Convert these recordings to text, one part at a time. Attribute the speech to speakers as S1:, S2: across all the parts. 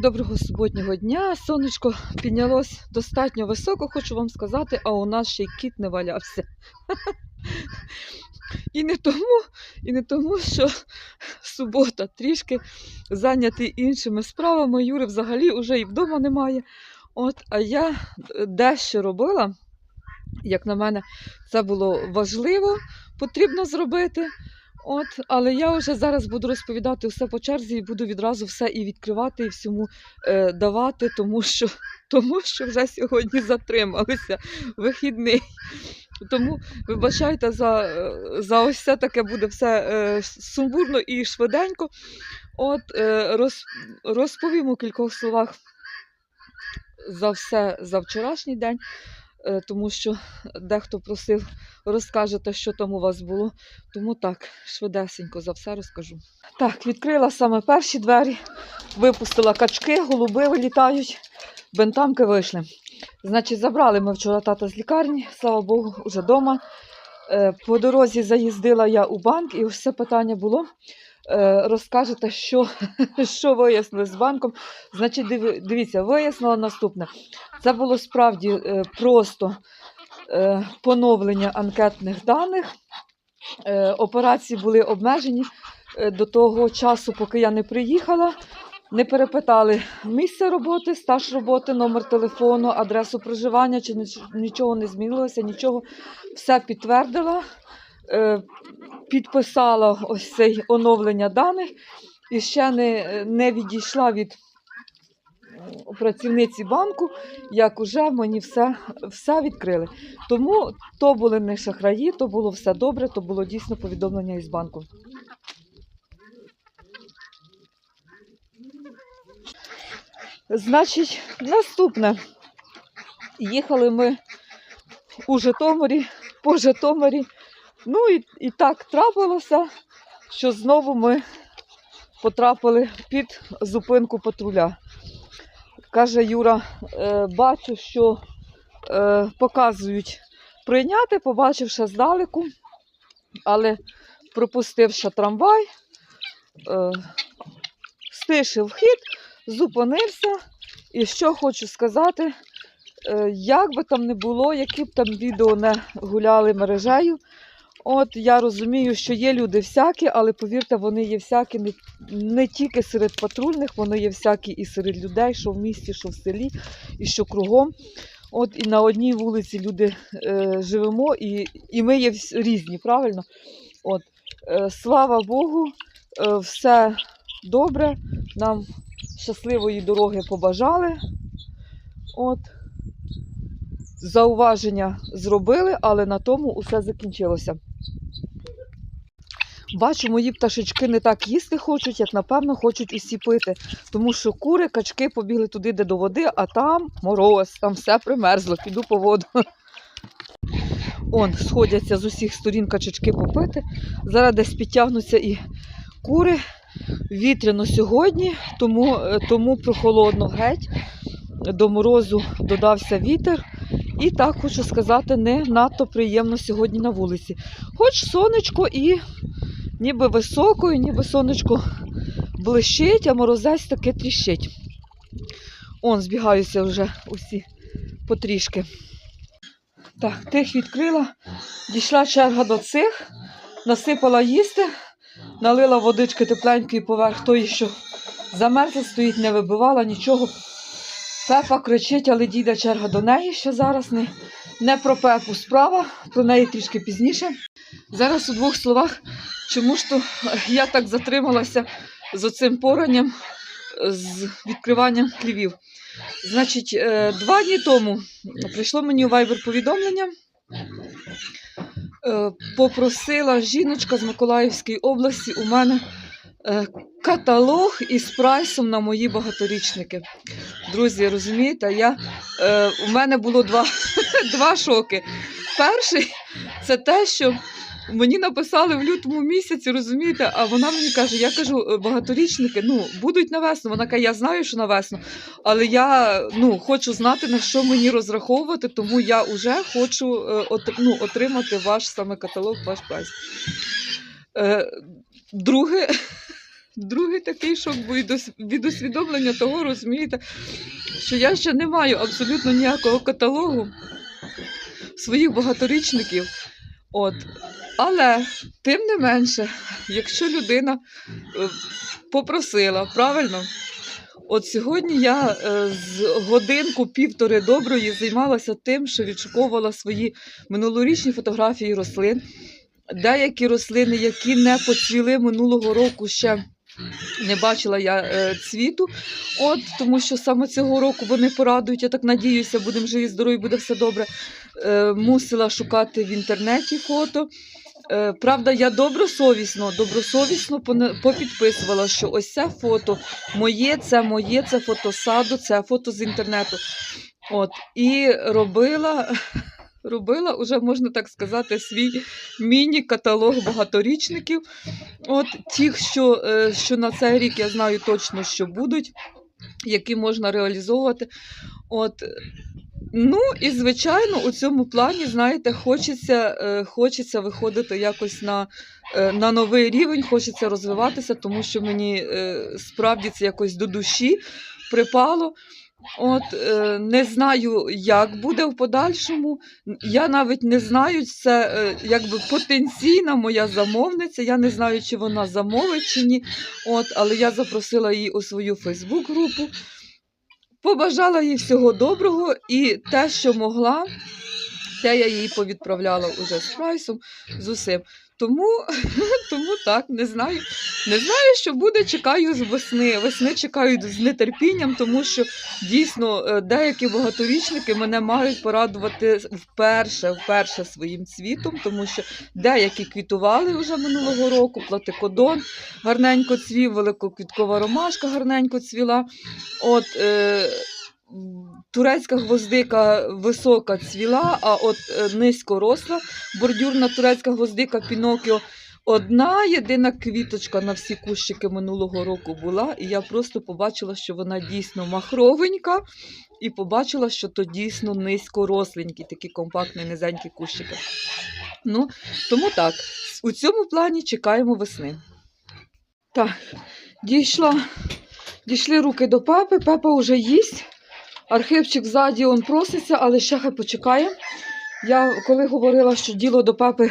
S1: Доброго суботнього дня. Сонечко піднялось достатньо високо, хочу вам сказати, а у нас ще й кіт не валявся. І не тому, і не тому, що субота трішки зайнятий іншими справами. Юри взагалі вже і вдома немає. От, а я дещо робила. Як на мене, це було важливо, потрібно зробити. От, але я вже зараз буду розповідати все по черзі і буду відразу все і відкривати, і всьому е, давати, тому що, тому що вже сьогодні затрималися вихідний. Тому вибачайте за, е, за ось це таке буде все е, сумбурно і швиденько. От е, роз, розповім у кількох словах за все за вчорашній день, тому що дехто просив розкажете, що там у вас було. Тому так, швидесенько за все розкажу. Так, відкрила саме перші двері, випустила качки, голуби вилітають, бентамки вийшли. Значить, забрали ми вчора тата з лікарні, слава Богу, вже вдома. По дорозі заїздила я у банк, і ось це питання було. Е, Розкажете, що, що вияснили з банком. Значить, диві- дивіться, вияснила наступне. Це було справді е, просто е, поновлення анкетних даних. Операції були обмежені до того часу, поки я не приїхала. Не перепитали місце роботи, стаж роботи, номер телефону, адресу проживання, чи нічого не змінилося, нічого. Все підтвердила, підписала ось це оновлення даних і ще не, не відійшла від працівниці банку, як уже мені все, все відкрили. Тому то були не шахраї, то було все добре, то було дійсно повідомлення із банку. Значить, наступне. Їхали ми у Житомирі, по Житомирі. Ну і, і так трапилося, що знову ми потрапили під зупинку патруля. Каже Юра, е, бачу, що е, показують прийняти, побачивши здалеку, але пропустивши трамвай, е, стишив хід, зупинився. І що хочу сказати, як би там не було, які б там відео не гуляли мережею. От я розумію, що є люди всякі, але повірте, вони є всякі не, не тільки серед патрульних, вони є всякі і серед людей, що в місті, що в селі, і що кругом. От і на одній вулиці люди е, живемо, і, і ми є різні, правильно? От, е, слава Богу, е, все добре. Нам щасливої дороги побажали. От. Зауваження зробили, але на тому усе закінчилося. Бачу, мої пташечки не так їсти хочуть, як напевно хочуть усі пити. Тому що кури, качки побігли туди, де до води, а там мороз, там все примерзло, піду по воду. Он, сходяться з усіх сторін качечки попити. Зараз десь підтягнуться і кури. Вітряно сьогодні, тому, е, тому прохолодно геть. До морозу додався вітер. І так хочу сказати, не надто приємно сьогодні на вулиці. Хоч сонечко і ніби високо, і ніби сонечко блищить, а морозець таки тріщить. Он збігаються вже усі потрішки. Так, тих відкрила, дійшла черга до цих, насипала їсти, налила водички тепленької поверх тої, що замерзла, стоїть, не вибивала нічого. Пепа кричить, але дійде черга до неї ще зараз. Не, не про пепу справа, про неї трішки пізніше. Зараз у двох словах, чому ж то я так затрималася з оцим поранням, з відкриванням хлівів. Значить, е, два дні тому прийшло мені у Viber повідомлення. Е, Попросила жіночка з Миколаївської області у мене е, каталог із прайсом на мої багаторічники. Друзі, розумієте, я, е, у мене було два, два шоки. Перший це те, що мені написали в лютому місяці, розумієте, а вона мені каже, я кажу, «Е, багаторічники ну, будуть на весну. Вона каже, я знаю, що на весну, але я ну, хочу знати, на що мені розраховувати, тому я вже хочу е, от, ну, отримати ваш саме каталог, ваш прайс. Е, друге, другий такий шок був від ус- усвідомлення того, розумієте, що я ще не маю абсолютно ніякого каталогу своїх багаторічників. От. Але тим не менше, якщо людина е, попросила, правильно? От сьогодні я е, з годинку півтори доброї займалася тим, що відшуковувала свої минулорічні фотографії рослин. Деякі рослини, які не поцвіли минулого року, ще не бачила я е, цвіту. От, тому що саме цього року вони порадують, я так надіюся, будемо живі, здорові, буде все добре. Е, мусила шукати в інтернеті фото. Е, Правда, я добросовісно, добросовісно попідписувала, що ось це фото моє, це моє, це фото саду, це фото з інтернету. От, і робила, робила, уже можна так сказати, свій міні-каталог багаторічників. От ті, що, е, що на цей рік я знаю точно, що будуть, які можна реалізовувати. От, Ну і звичайно, у цьому плані, знаєте, хочеться, е, хочеться виходити якось на, е, на новий рівень, хочеться розвиватися, тому що мені справді це якось до душі припало. От е, не знаю, як буде в подальшому. Я навіть не знаю, це е, якби потенційна моя замовниця. Я не знаю, чи вона замовить чи ні. От, але я запросила її у свою Фейсбук-групу. Побажала їй всього доброго і те, що могла, те я їй повідправляла уже з прайсом, з усім. Тому, тому так, не знаю. Не знаю, що буде, чекаю з весни. Весни чекаю з нетерпінням, тому що дійсно е, деякі багаторічники мене мають порадувати вперше, вперше своїм цвітом, тому що деякі квітували вже минулого року, платикодон гарненько цвів, великоквіткова ромашка гарненько цвіла. От, е, турецька гвоздика висока цвіла, а от е, низько росла бордюрна турецька гвоздика Пінокіо. Одна єдина квіточка на всі кущики минулого року була, і я просто побачила, що вона дійсно махровенька, і побачила, що то дійсно низькоросленькі, такі компактні, низенькі кущики. Ну, тому так, у цьому плані чекаємо весни. Так, дійшла, дійшли руки до пепи, пепа вже їсть. Архипчик ззаді он проситься, але ще хай почекає. Я коли говорила, що діло до папи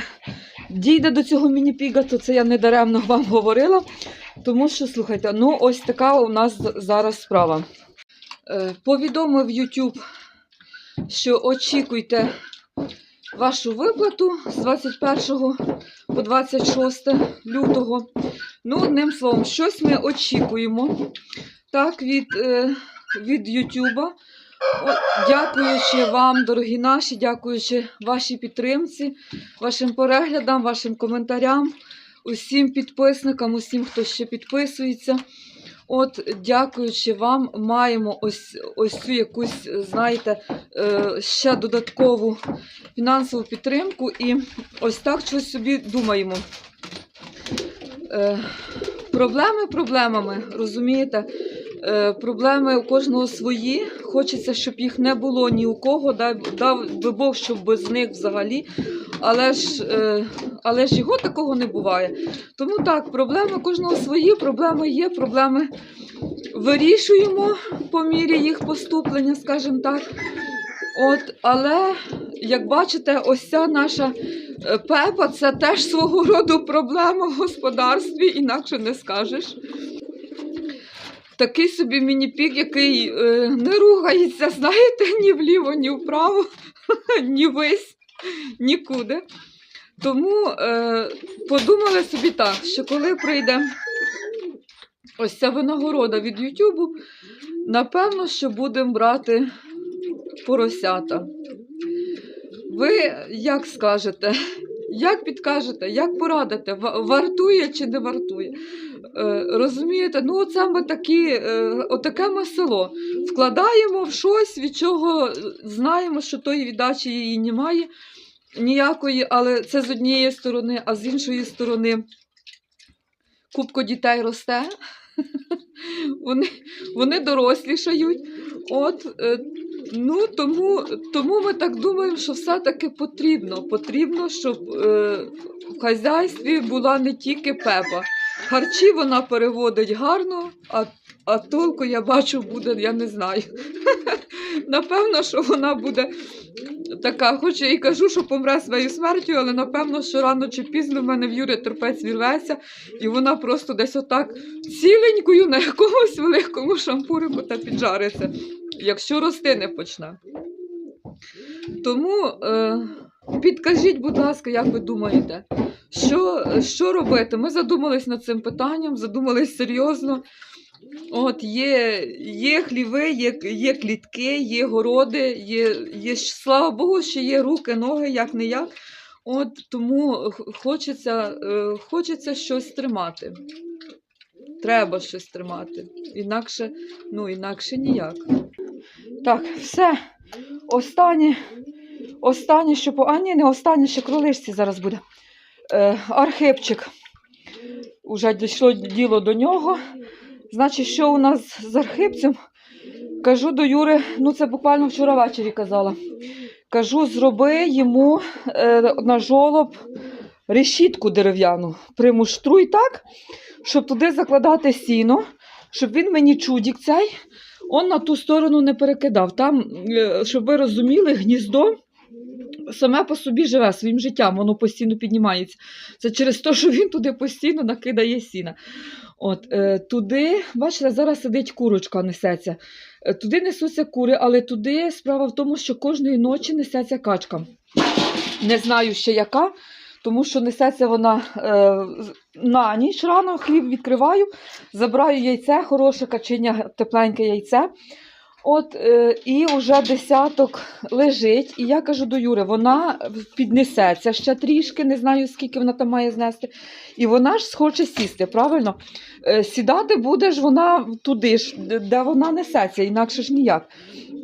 S1: дійде до цього міні-піга, то це я не даремно вам говорила. Тому що, слухайте, ну ось така у нас зараз справа. Е, повідомив YouTube, що очікуйте вашу виплату з 21 по 26 лютого. Ну, одним словом, щось ми очікуємо так, від, е, від. О, Дякуючи вам, дорогі наші, дякуючи вашій підтримці, вашим переглядам, вашим коментарям, усім підписникам, усім, хто ще підписується. От, дякуючи вам, маємо ось, ось цю якусь, знаєте, е, ще додаткову фінансову підтримку. І ось так щось собі думаємо. Е, Проблеми проблемами, розумієте? Е, проблеми у кожного свої. Хочеться, щоб їх не було ні у кого, дав би Бог, щоб без них взагалі. Але ж, е, але ж його такого не буває. Тому так, проблеми кожного свої, проблеми є, проблеми вирішуємо по мірі їх поступлення, скажімо так. От, але, як бачите, ось ця наша е, пепа це теж свого роду проблема в господарстві, інакше не скажеш. Такий собі міні-пік, який е, не рухається, знаєте, ні вліво, ні вправо, ні вись, нікуди. Тому е, подумали собі так, що коли прийде ось ця винагорода від Ютубу, напевно, що будемо брати поросята. Ви як скажете? Як підкажете, як порадите, вартує чи не вартує? Е, розумієте, ну це ми такі, е, отаке ми село. Вкладаємо в щось, від чого знаємо, що тої віддачі її немає ніякої, але це з однієї сторони, а з іншої сторони кубко дітей росте. Вони, вони дорослішають. От, е, ну, тому, тому ми так думаємо, що все-таки потрібно. Потрібно, щоб е, в хазяйстві була не тільки пепа, Харчі вона переводить гарно, а, а толку я бачу буде, я не знаю. Напевно, що вона буде така, хоч я і кажу, що помре своєю смертю, але напевно, що рано чи пізно в мене в Юрі терпець вірветься, і вона просто десь отак ціленькою на якомусь великому шампурику та піджариться, якщо рости не почне. Тому е, підкажіть, будь ласка, як ви думаєте, що, що робити? Ми задумались над цим питанням, задумались серйозно. От є, є хліви, є, є клітки, є городи, є, є, слава Богу, ще є руки, ноги, як не як. От тому хочеться, е, хочеться щось тримати. Треба щось тримати. Інакше, ну, інакше ніяк. Так, все. Останнє, останнє, що по. А ні, не останнє, ще кролишці зараз буде. Е, архипчик. Уже дійшло діло до нього. Значить, що у нас з архипцем? Кажу до Юри, ну це буквально вчора ввечері казала. Кажу, зроби йому е, на жолоб решітку дерев'яну. Примуштруй так, щоб туди закладати сіно, щоб він мені чудік цей, он на ту сторону не перекидав. Там, е, щоб ви розуміли, гніздо саме по собі живе своїм життям, воно постійно піднімається. Це через те, що він туди постійно накидає сіна. От, е, туди, бачите, зараз сидить курочка, несеться. Е, туди несуться кури, але туди справа в тому, що кожної ночі несеться качка. Не знаю ще яка, тому що несеться вона е, на ніч рано, хліб відкриваю, забираю яйце, хороше качиня, тепленьке яйце. От, е, і вже десяток лежить. І я кажу до Юри, вона піднесеться ще трішки, не знаю, скільки вона там має знести. І вона ж схоче сісти, правильно? Е, сідати буде ж вона туди ж, де- вона несеться, інакше ж ніяк.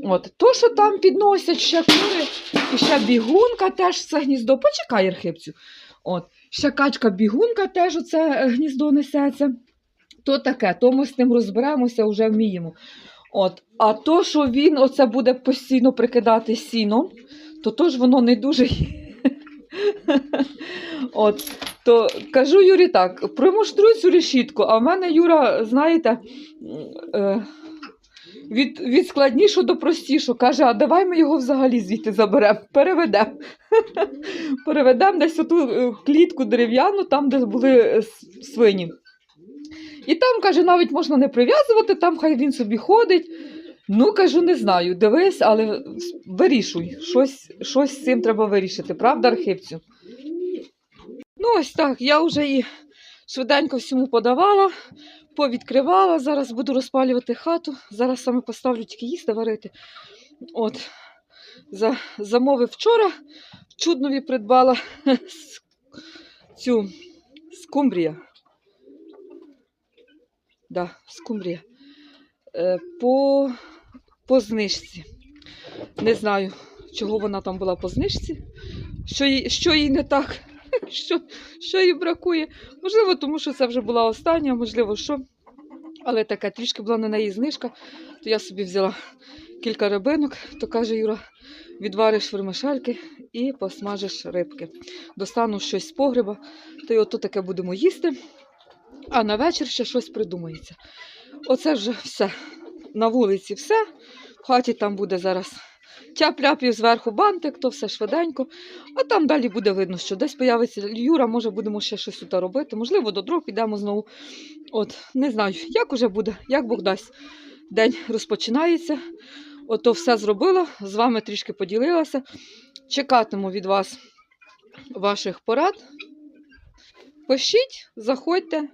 S1: От. То, що там підносять ще кури, і ще бігунка теж це гніздо. Почекай, архипцю. От. Ще качка бігунка теж оце гніздо несеться. То таке, то ми з тим розберемося, вже вміємо. От. А то, що він оце буде постійно прикидати сіном, то то ж воно не дуже. От. То кажу Юрі так, примуштруй цю решітку, а в мене Юра, знаєте, е, від, від складнішого до простішого. Каже, а давай ми його взагалі звідти заберемо, переведемо. Переведемо десь оту е, клітку дерев'яну, там, де були е, свині. І там, каже, навіть можна не прив'язувати, там хай він собі ходить. Ну, кажу, не знаю, дивись, але вирішуй. Щось, щось з цим треба вирішити, правда, архивцю? Ну, ось так. Я вже і швиденько всьому подавала, повідкривала. Зараз буду розпалювати хату. Зараз саме поставлю тільки їсти варити. От. За, замовив вчора. Чуднові придбала цю скумбрія. Да, скумбрія. Е, по, по знижці. Не знаю, чого вона там була по знижці. Що їй, що їй не так, що, що їй бракує. Можливо, тому що це вже була остання, можливо, що. Але така трішки була на неї знижка, то я собі взяла кілька рибинок, то каже Юра, відвариш вермишельки і посмажиш рибки. Достану щось з погреба, то й ото таке будемо їсти. А на вечір ще щось придумається. Оце вже все. На вулиці все. В хаті там буде зараз тяп-ляпів зверху бантик, то все швиденько. А там далі буде видно, що десь появиться Юра, може будемо ще щось тут робити. Можливо, до дров підемо знову. От, не знаю, як уже буде, як Бог дасть. День розпочинається. Ото все зробила, з вами трішки поділилася. Чекатиму від вас ваших порад. Пишіть, заходьте.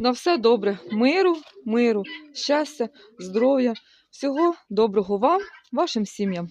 S1: На все добре. Миру, миру, щастя, здоров'я. Всього доброго вам, вашим сім'ям.